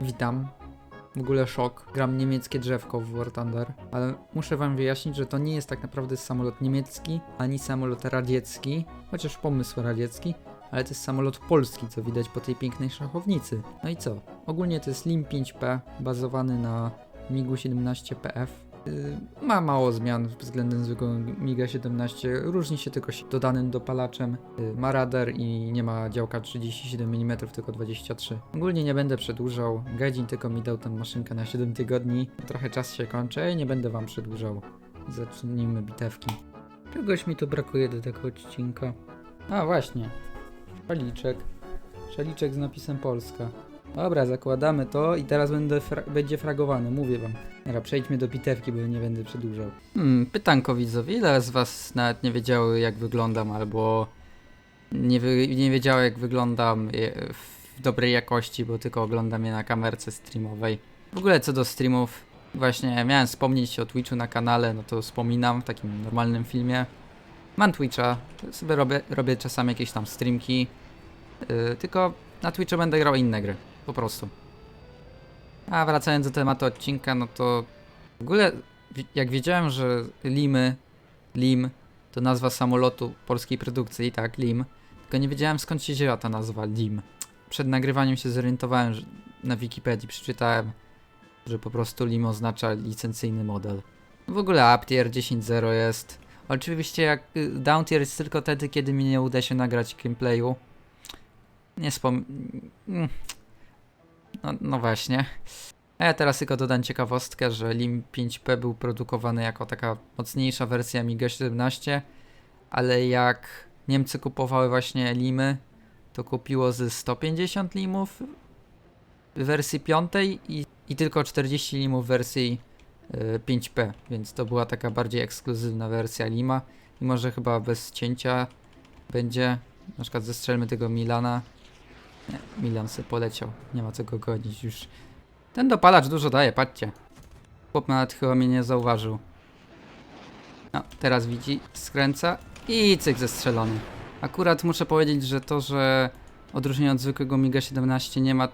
Witam. W ogóle szok. Gram niemieckie drzewko w War Thunder, ale muszę wam wyjaśnić, że to nie jest tak naprawdę samolot niemiecki, ani samolot radziecki, chociaż pomysł radziecki, ale to jest samolot polski, co widać po tej pięknej szachownicy. No i co? Ogólnie to jest LIM 5P, bazowany na MiGu 17PF. Yy, Ma mało zmian względem zwykłego MiGa 17, różni się tylko dodanym dopalaczem, yy, ma radar i nie ma działka 37 mm, tylko 23. Ogólnie nie będę przedłużał, Gadzin tylko mi dał tę maszynkę na 7 tygodni, trochę czas się kończy i nie będę wam przedłużał. Zacznijmy bitewki. Czegoś mi tu brakuje do tego odcinka. A właśnie, szaliczek. Szaliczek z napisem Polska. Dobra, zakładamy to i teraz będę fra będzie fragowany, mówię wam. Dobra, przejdźmy do bitewki, bo nie będę przedłużał. Hmm, pytanko widzowie, ile z was nawet nie wiedziały jak wyglądam, albo nie, wy nie wiedziały jak wyglądam e, w dobrej jakości, bo tylko oglądam je na kamerce streamowej. W ogóle co do streamów, właśnie miałem wspomnieć o Twitchu na kanale, no to wspominam w takim normalnym filmie. Mam Twitcha, sobie robię, robię czasami jakieś tam streamki, yy, tylko na Twitchu będę grał inne gry, po prostu. A wracając do tematu odcinka, no to w ogóle jak wiedziałem, że Limy, Lim to nazwa samolotu polskiej produkcji, tak, Lim, tylko nie wiedziałem skąd się wzięła ta nazwa Lim. Przed nagrywaniem się zorientowałem, że na Wikipedii przeczytałem, że po prostu Lim oznacza licencyjny model. W ogóle Uptier 10.0 jest. Oczywiście jak y, Downtier jest tylko wtedy, kiedy mi nie uda się nagrać gameplayu. Nie spom... No, no właśnie. A ja teraz tylko dodam ciekawostkę, że Lim 5P był produkowany jako taka mocniejsza wersja Amiga 17, ale jak Niemcy kupowały właśnie Limy, to kupiło ze 150 limów w wersji 5 i, i tylko 40 limów w wersji y, 5P, więc to była taka bardziej ekskluzywna wersja Lima i może chyba bez cięcia będzie, na przykład zestrzelmy tego Milana. Nie, poleciał, nie ma co go gonić już. Ten dopalacz dużo daje, patrzcie. Chłop nawet chyba mnie nie zauważył. No, teraz widzi, skręca i cyk zestrzelony. Akurat muszę powiedzieć, że to, że odróżnienie od zwykłego MiGa 17 nie ma,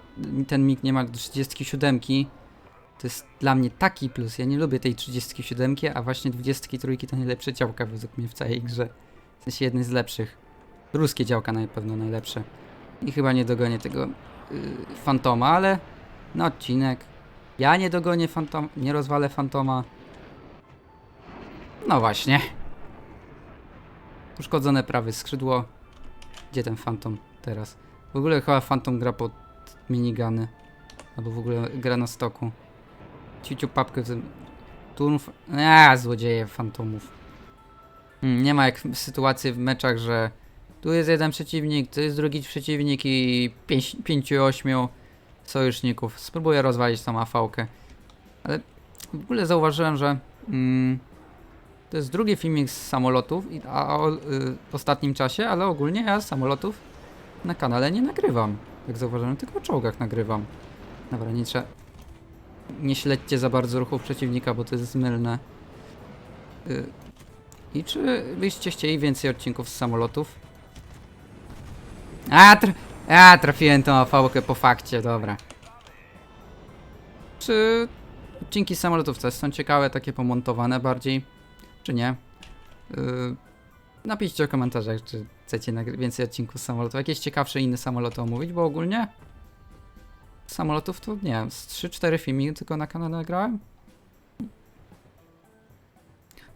ten MiG nie ma 37, to jest dla mnie taki plus. Ja nie lubię tej 37, a właśnie 23 to najlepsze działka według mnie w całej grze. W sensie jednej z lepszych. Ruskie działka na pewno najlepsze. I chyba nie dogonię tego yy, Fantoma, ale na odcinek. Ja nie dogonię Fantom, nie rozwalę Fantoma. No właśnie. Uszkodzone prawe skrzydło. Gdzie ten Phantom teraz? W ogóle chyba Phantom gra pod minigany. Albo w ogóle gra na stoku. Ciuciu papkę w tym... Turów... Eee, złodzieje Fantomów. Hmm, nie ma jak sytuacji w meczach, że tu jest jeden przeciwnik, tu jest drugi przeciwnik i pięć, pięciu, ośmiu sojuszników. Spróbuję rozwalić tą afałkę. Ale w ogóle zauważyłem, że mm, to jest drugi filmik z samolotów a, o y, ostatnim czasie, ale ogólnie ja samolotów na kanale nie nagrywam. Jak zauważyłem, tylko o czołgach nagrywam. Dobra, nie trzeba... Nie śledźcie za bardzo ruchów przeciwnika, bo to jest zmylne. Y, I czy byście chcieli więcej odcinków z samolotów? A, tra a trafiłem tą afałkę po fakcie, dobra. Czy odcinki samolotów też są ciekawe, takie pomontowane bardziej, czy nie? Yy, napiszcie w komentarzach, czy chcecie więcej odcinków samolotów, jakieś ciekawsze inne samoloty omówić, bo ogólnie samolotów to nie wiem, z 3-4 filmy tylko na kanale nagrałem.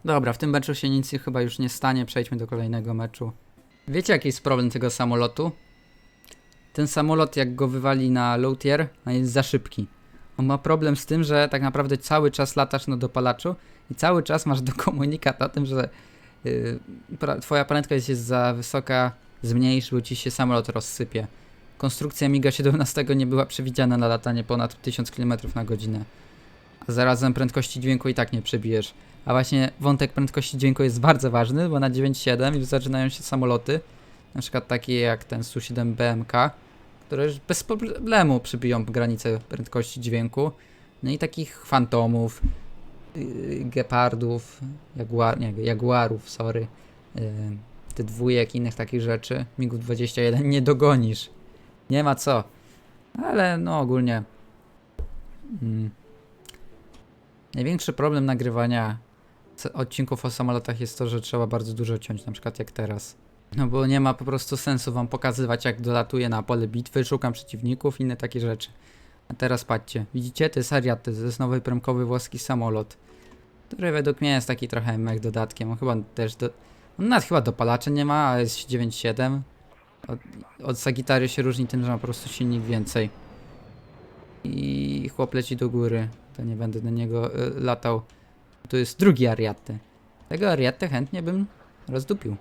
Dobra, w tym meczu się nic chyba już nie stanie, przejdźmy do kolejnego meczu. Wiecie jaki jest problem tego samolotu? Ten samolot jak go wywali na low tier, jest za szybki. On ma problem z tym, że tak naprawdę cały czas latasz na dopalaczu i cały czas masz do komunikat o tym, że yy, twoja prędkość jest za wysoka, zmniejsz, bo ci się samolot rozsypie. Konstrukcja MiGa 17 nie była przewidziana na latanie ponad 1000 km na godzinę. A zarazem prędkości dźwięku i tak nie przebijesz. A właśnie wątek prędkości dźwięku jest bardzo ważny, bo na 9.7 już zaczynają się samoloty, na przykład takie jak ten Su-7 BMK, które już bez problemu przybiją granicę prędkości dźwięku. No i takich fantomów, yy, gepardów, jaguar, nie, jaguarów, sorry, yy, te dwójek, innych takich rzeczy, MiG-21 nie dogonisz. Nie ma co. Ale no ogólnie Mm. Największy problem nagrywania odcinków o samolotach jest to, że trzeba bardzo dużo ciąć, na przykład jak teraz. No bo nie ma po prostu sensu wam pokazywać, jak dolatuję na pole bitwy, szukam przeciwników, inne takie rzeczy. A teraz patrzcie, widzicie? To jest Ariaty, to jest nowy premkowy włoski samolot, który według mnie jest taki trochę mech dodatkiem. On chyba też do... On nawet chyba dopalaczy nie ma, a jest 9.7. Od, od Sagitary się różni tym, że ma po prostu silnik więcej. I chłop leci do góry. To nie będę do niego y, latał. Tu jest drugi Ariaty. Tego Ariatę chętnie bym rozdupił.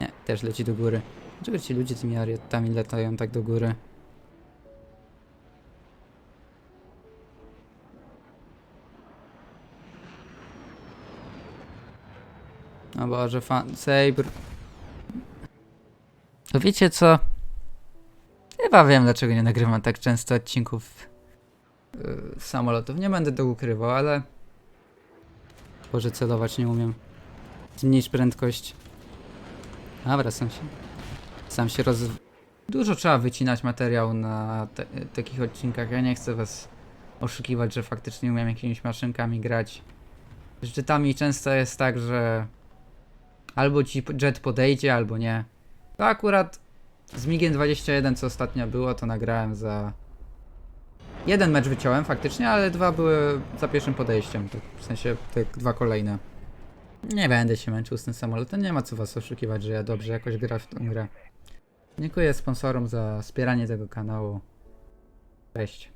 Nie, też leci do góry. Dlaczego ci ludzie tymi Ariatami latają tak do góry? No Boże, fan... Saber... To wiecie co? Chyba wiem, dlaczego nie nagrywam tak często odcinków yy, samolotów. Nie będę tego ukrywał, ale... Boże, celować nie umiem. Zmniejsz prędkość. Dobra, sam się... Sam się roz... Dużo trzeba wycinać materiału na te, takich odcinkach. Ja nie chcę was oszukiwać, że faktycznie umiem jakimiś maszynkami grać. Z jetami często jest tak, że albo ci jet podejdzie, albo nie. To akurat z Migiem 21, co ostatnio było, to nagrałem za... Jeden mecz wyciąłem faktycznie, ale dwa były za pierwszym podejściem. Tak, w sensie te dwa kolejne. Nie będę się męczył z tym samolotem, nie ma co was oszukiwać, że ja dobrze jakoś gra w tą grę. Dziękuję sponsorom za wspieranie tego kanału. Cześć.